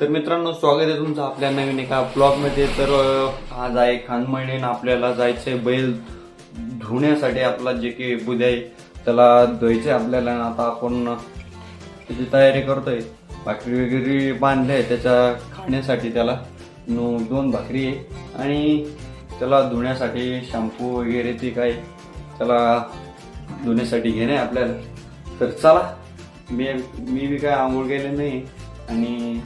तर मित्रांनो स्वागत आहे तुमचं आपल्या नवीन एका ब्लॉगमध्ये तर आज आहे खानमळीने आपल्याला जायचंय बैल धुण्यासाठी आपला जे की बुद्या आहे त्याला आहे आपल्याला. आता आपण त्याची तयारी करतोय. भाकरी वगैरे बांधले आहे त्याच्या खाण्यासाठी त्याला. नो दोन भाकरी आहे. आणि त्याला धुण्यासाठी शॅम्पू वगैरे ते काय त्याला धुण्यासाठी घेणे आहे आपल्याला. तर चला मी मी बी काय आंघोळ गेले नाही. आणि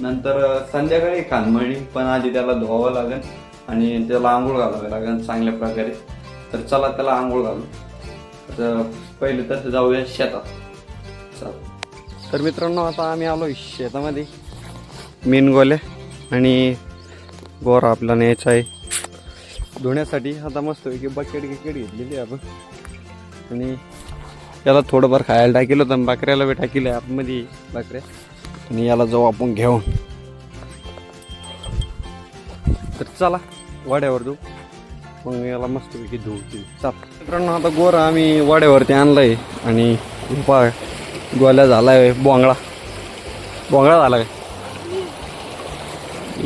नंतर संध्याकाळी खानमळणी पण आधी त्याला धुवावं लागेल आणि त्याला आंघोळ घालावं लागेल चांगल्या प्रकारे. तर चला त्याला आंघोळ घालू. तर पहिले तर जाऊया शेतात. चला. तर मित्रांनो आता आम्ही आलो शेतामध्ये. मेन गोल्या आणि गोरा आपला न्यायचा आहे. धुण्यासाठी आता मस्त की बकेट गिकेट घेतलेली आहे आपण. आणि याला थोडंफार खायला टाकेल होतं बकऱ्याला बी टाकेल आहे आतमध्ये बकऱ्या. आणि याला जाऊ आपण घेऊन. तर चला वाड्यावर जाऊ. मग याला मस्तपैकी धुवू चल. मित्रांनो आता गोर आम्ही वाड्यावरती आणलाय आणि पा गोल्या झालाय बोंगळा. बोंगळा झाला काय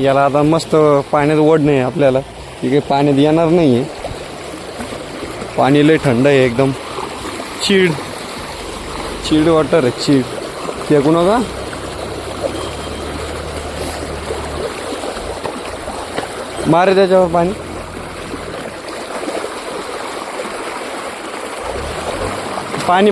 याला आता मस्त पाण्यात ओढ नाही आपल्याला. की काही पाण्यात येणार नाही आहे पाणी लय थंड आहे एकदम. चीड. चीड वॉटर आहे चीड. फेकू नका. मारे त्याच्यावर पाणी. पाणी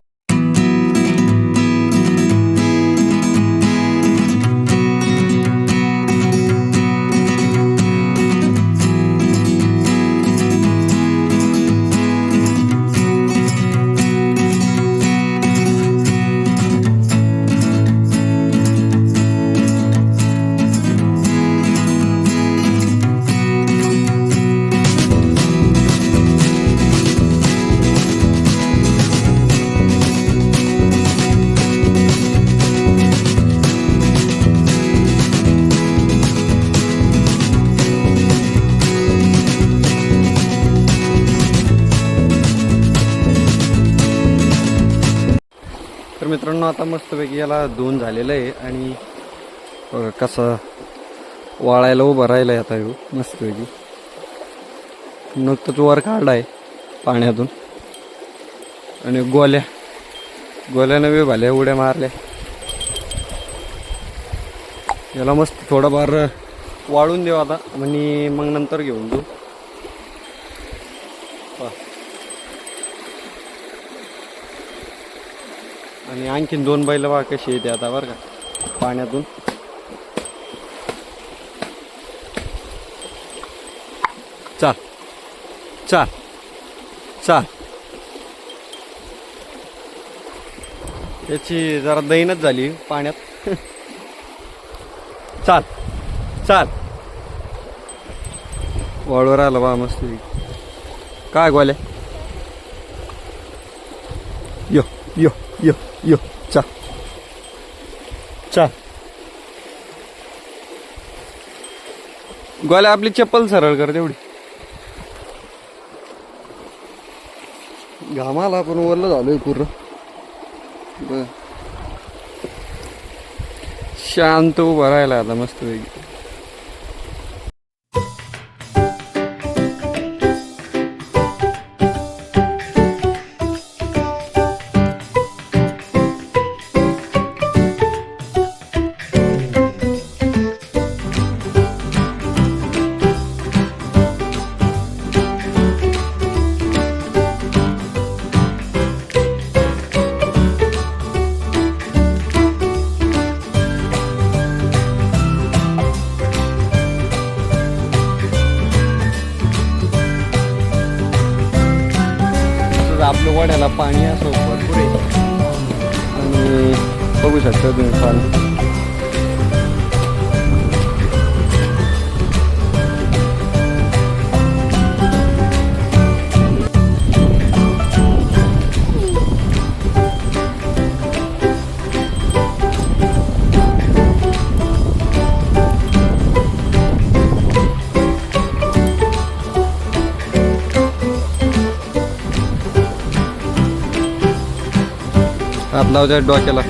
मित्रांनो आता मस्तपैकी याला दोन झालेलं आहे आणि बघा कसं वाळायला उभं राहिलं आहे आता येऊ मस्तपैकी. नुकतंच वर काढला आहे पाण्यातून. आणि गोल्या गोल्यानं बी भाल्या उड्या मारल्या. याला मस्त थोडंफार वाळून देऊ आता आणि मग नंतर घेऊन जाऊ. आणि आणखीन दोन बैल बा कशी येते आता बरं का पाण्यातून. चाल चाल चाल. याची जरा दैनच झाली पाण्यात. चाल चाल. वाळवर आलं बा मस्त काय गोल्या? यो यो. यो यो चा चा गोल्या आपली चप्पल सरळ कर तेवढी. घामाला पण वरलं झालोय पूर्ण. बर. शांत उभा राहिला आता मस्त पैकी. तसंच आपलं वड्याला पाणी असं भरपूर आहे. आणि बघू शकता तुम्ही पाणी. हात लावत्या डोक्याला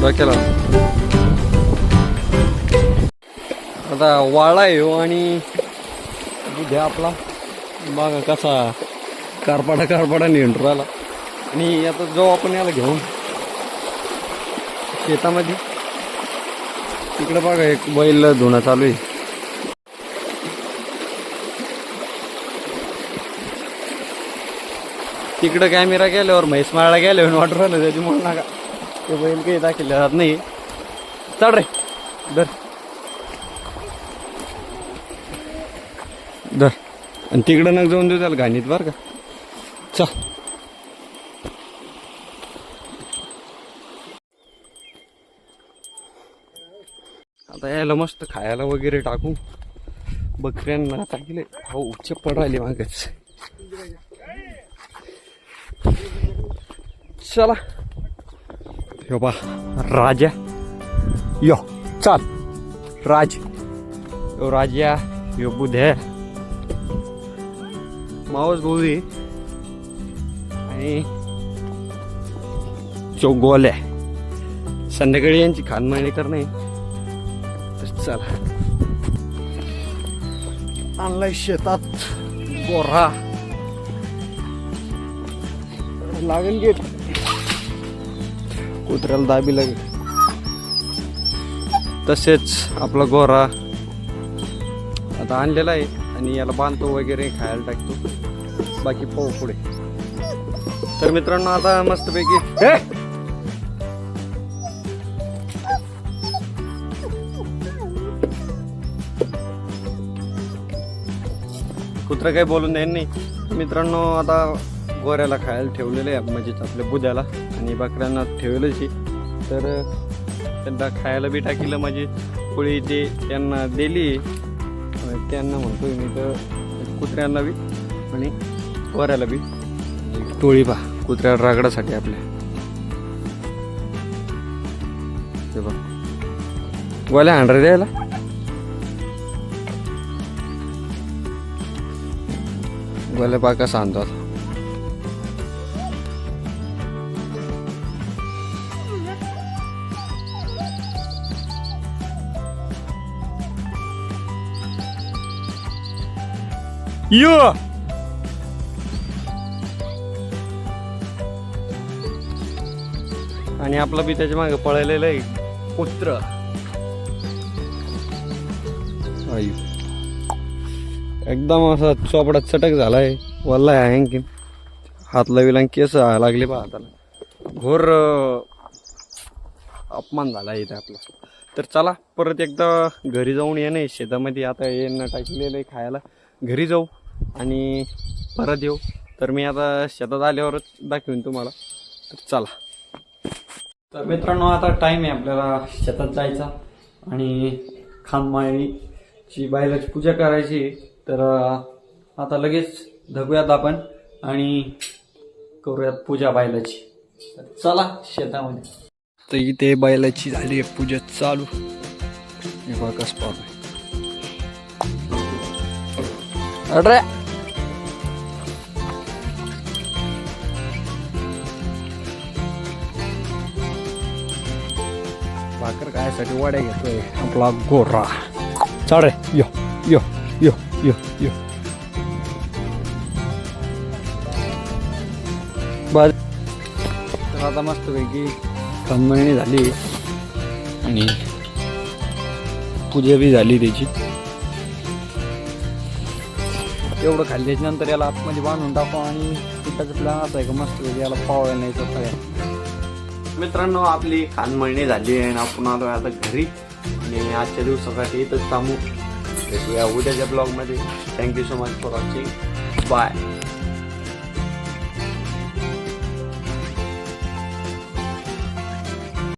डोक्याला आता वाळा येऊ हो आणि घ्या आपला बघा कसा कारपाडा कारपाडा निंटू राहिला. आणि आता जाऊ आपण याला घेऊन. शेतामध्ये. तिकडे बघा एक बैल धुणं चालू आहे. तिकडं कॅमेरा गेल्यावर म्हैस माळा गेल्यावर वाटू राहिलं त्याच्यामुळे नका. ते बैल काही दाखवले जात नाही. चढ रे. धर. धर. आणि तिकडं नग जाऊन देऊ त्याला घाणीत बरं का. चल. आता यायला मस्त खायला वगैरे टाकू. बकऱ्यांना टाकले. हो उच्च पडायले मागच. चला यो बा राजा यो चाल राज यो राजा यो बुध्या मावस गोळी आणि जो संध्याकाळी यांची खानमाळणी करणे तर चला आणलाय शेतात गोरा लागेल गेट कुत्र्याला दाबी लागेल. तसेच आपला गोरा आता आणलेला आहे आणि याला बांधतो वगैरे खायला टाकतो. बाकी पाहू पुढे. तर मित्रांनो आता मस्तपैकी कुत्र कुत्रा काही बोलून द्यायला नाही. मित्रांनो आता गोऱ्याला खायला ठेवलेलं आहे म्हणजे आपल्या बुद्याला. आणि बकऱ्यांना ठेवलंच आहे तर त्यांना खायला बी टाकीलं म्हणजे पोळी ते त्यांना दिली त्यांना म्हणतो मी तर कुत्र्यांना बी आणि वऱ्याला बी. टोळी पा कुत्र्या रागडासाठी आपल्या. ते गोल्या हांडरे द्यायला? गोल्या पाका सांगतो आता यो! आणि आपलं बी त्याच्यामागे पळालेलं आहे. कुत्र. एकदम असा चोपडा चटक झालाय. वल्ला आहे आणखीन. हात लाविला आणि केस लागले बा हाताला. घोर अपमान झाला इथे आपला. तर चला परत एकदा घरी जाऊन ये नाही शेतामध्ये आता येणं टाकलेलं आहे खायला. घरी जाऊ आणि परत येऊ. तर मी आता शेतात आल्यावरच दाखवीन तुम्हाला. तर चला. तर मित्रांनो आता टाईम आहे आपल्याला शेतात जायचा. आणि खानमाळीची बायलाची पूजा करायची आहे. तर आता लगेच धगूयात आपण आणि करूयात पूजा बैलाची चला शेतामध्ये. तर इथे बैलाची झाली आहे पूजा चालू. हे बघा अरे भाकर खायसाठी वड्या घेतोय. आपला गोरा. चाड यो यो यो यो यो. बस. तर आता मस्तपैकी कंबळणी झाली. आणि पूजा बी झाली त्याची. एवढं खाल्ल्याच्या नंतर याला आतमध्ये बांधून टाकू आणि पिठाचं प्लॅन असा आहे का मस्त याला पावळ्या नाही सगळ्या मित्रांनो आपली खानमळणी झाली आहे आणि आपण आलो आता घरी. आणि आजच्या दिवसासाठी इथंच थांबू. भेटूया उद्याच्या ब्लॉगमध्ये thank you so much for watching bye